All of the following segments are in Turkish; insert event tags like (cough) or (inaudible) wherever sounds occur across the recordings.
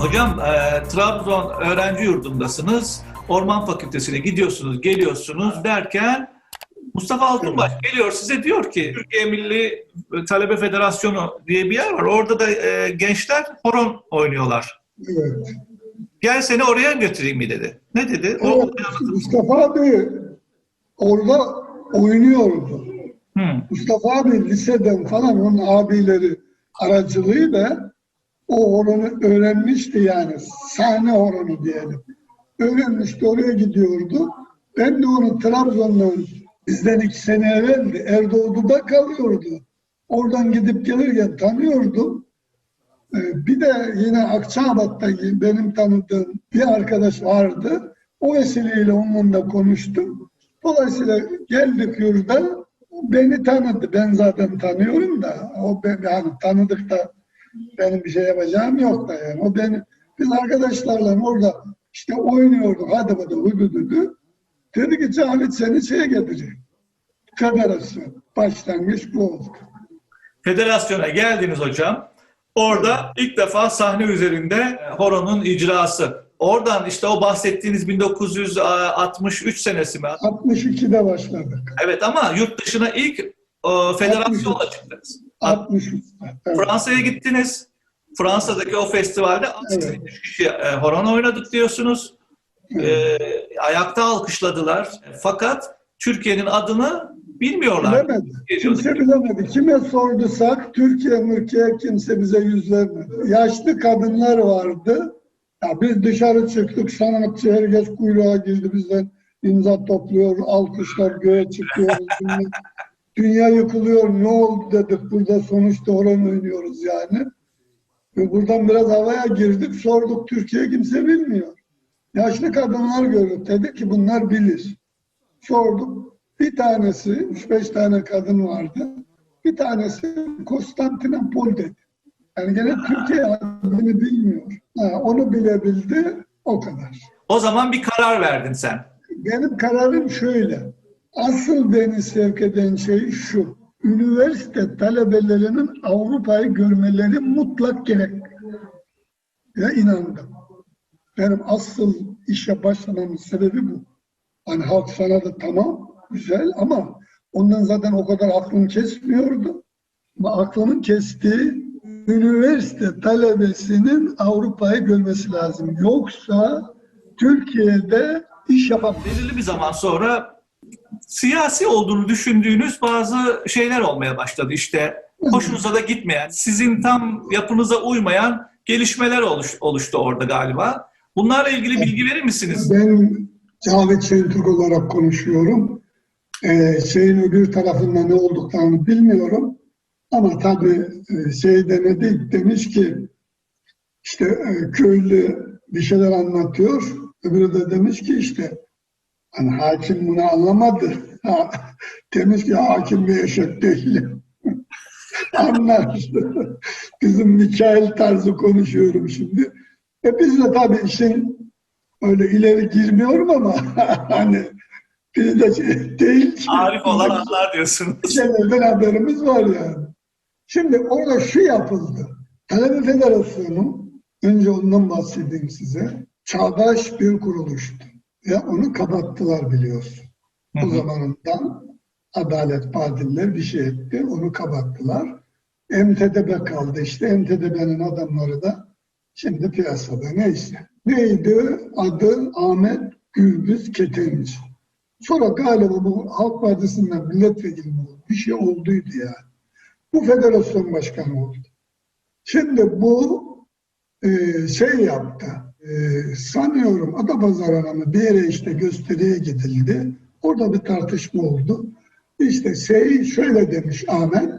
Hocam e, Trabzon öğrenci yurdundasınız. Orman Fakültesine gidiyorsunuz, geliyorsunuz derken Mustafa Altınbaş geliyor size diyor ki Türkiye Milli Talebe Federasyonu diye bir yer var. Orada da e, gençler horon oynuyorlar. Evet. Gel seni oraya götüreyim mi dedi. Ne dedi? O, Evet, Mustafa abi orada oynuyordu. Hı. Mustafa abi liseden falan onun abileri aracılığıyla o horonu öğrenmişti yani. Sahne horonu diyelim. Öğrenmişti oraya gidiyordu. Ben de onu Trabzon'dan bizden iki sene evveldi. Erdoğdu'da kalıyordu. Oradan gidip gelirken tanıyordum. Ee, Bir de yine Akçabat'ta benim tanıdığım bir arkadaş vardı. O vesileyle onunla konuştum. Dolayısıyla geldik yurda. Beni tanıdı. Ben zaten tanıyorum da. O ben, yani tanıdık da benim bir şey yapacağım yok da yani. O beni, biz arkadaşlarla orada işte oynuyorduk. Hadi hadi hüdü düdü. Dedi ki Cavit seni şeye getireyim. Federasyon. Başlangıç bu oldu. Federasyona geldiniz hocam. Orada ilk defa sahne üzerinde horonun icrası. Oradan işte o bahsettiğiniz 1963 senesi mi? 62'de başladık. Evet ama yurt dışına ilk e, federasyonla çıktınız. 63'te. Evet. Fransa'ya gittiniz. Fransa'daki o festivalde Evet. 3 kişi e, horon oynadık diyorsunuz. E, ayakta alkışladılar. Fakat Türkiye'nin adını bilmiyorlar. Bilemedi. Kimse bilemedi. Kime sorduysak Türkiye mülkiye kimse bize yüz vermedi. Yaşlı kadınlar vardı. Ya biz dışarı çıktık sanatçı herkes kuyruğa girdi bizden imza topluyor, alkışlar göğe çıkıyor. (laughs) Dünya, yıkılıyor ne oldu dedik burada sonuçta oran oynuyoruz yani. Ve buradan biraz havaya girdik sorduk Türkiye kimse bilmiyor. Yaşlı kadınlar gördük dedi ki bunlar bilir. Sorduk. Bir tanesi, üç beş tane kadın vardı. Bir tanesi Konstantinopol dedi. Yani gene Türkiye adını bilmiyor. Ha, onu bilebildi, o kadar. O zaman bir karar verdin sen. Benim kararım şöyle. Asıl beni sevk eden şey şu. Üniversite talebelerinin Avrupa'yı görmeleri mutlak gerek. Ya inandım. Benim asıl işe başlamamın sebebi bu. Hani halk sanatı tamam, güzel ama ondan zaten o kadar aklım kesmiyordu. Ama aklımın kestiği üniversite talebesinin Avrupa'yı görmesi lazım. Yoksa Türkiye'de iş yapamaz. Belirli bir zaman sonra siyasi olduğunu düşündüğünüz bazı şeyler olmaya başladı. İşte hoşunuza da gitmeyen, sizin tam yapınıza uymayan gelişmeler oluş- oluştu orada galiba. Bunlarla ilgili bilgi verir misiniz? Ben Cavit Şentürk olarak konuşuyorum. Ee, şeyin öbür tarafında ne olduklarını bilmiyorum. Ama tabii e, şey demedi, demiş ki işte e, köylü bir şeyler anlatıyor. Öbürü de demiş ki işte hani hakim bunu anlamadı. Ha, demiş ki hakim bir eşek değilim. (laughs) Anlar. Bizim Mikail tarzı konuşuyorum şimdi. E biz de tabii işin öyle ileri girmiyorum ama (laughs) hani biz de şey değil ki. Arif olan anlar diyorsunuz. şeylerden haberimiz var yani. Şimdi orada şu yapıldı. Talebe Federasyonu, önce ondan bahsedeyim size. Çağdaş bir kuruluştu. Ve onu kapattılar biliyorsun. Hı O hı. zamanından Adalet Partililer bir şey etti. Onu kapattılar. MTDB kaldı işte. MTDB'nin adamları da şimdi piyasada neyse. Neydi? Adı Ahmet Gürbüz Ketenci. Sonra galiba bu Halk Partisi'nden milletvekili? Bir şey olduydu yani. Bu federasyon başkanı oldu. Şimdi bu e, şey yaptı. E, sanıyorum Adapazarı'na mı bir yere işte gösteriye gidildi. Orada bir tartışma oldu. İşte şey şöyle demiş Ahmet.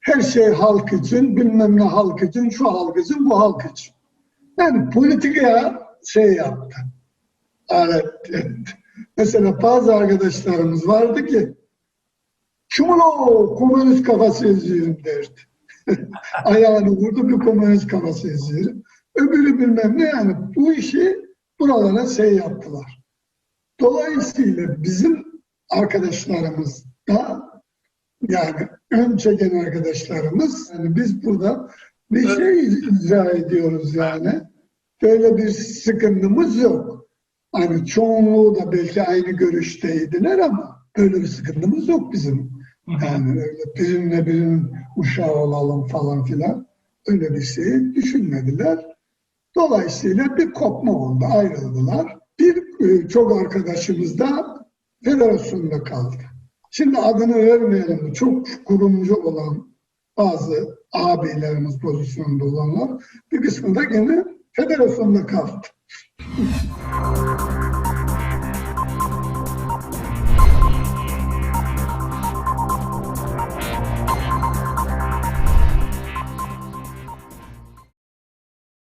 Her şey halk için, bilmem ne halk için, şu halk için, bu halk için. Yani politikaya şey yaptı. Alet etti. Mesela bazı arkadaşlarımız vardı ki Kimin komünist kafası eziyorum derdi. (laughs) Ayağını vurdu bir komünist kafası eziyorum. Öbürü bilmem ne yani bu işi buralara şey yaptılar. Dolayısıyla bizim arkadaşlarımız da yani ön çeken arkadaşlarımız yani biz burada bir şey izah ediyoruz yani. Böyle bir sıkıntımız yok. Hani çoğunluğu da belki aynı görüşteydiler ama böyle bir sıkıntımız yok bizim. Yani öyle birine birinin uşağı olalım falan filan öyle bir şey düşünmediler. Dolayısıyla bir kopma oldu, ayrıldılar. Bir e, çok arkadaşımız da federasyonda kaldı. Şimdi adını vermeyelim, çok kurumcu olan bazı abilerimiz pozisyonda olanlar bir kısmı da gene federasyonda kaldı. (laughs)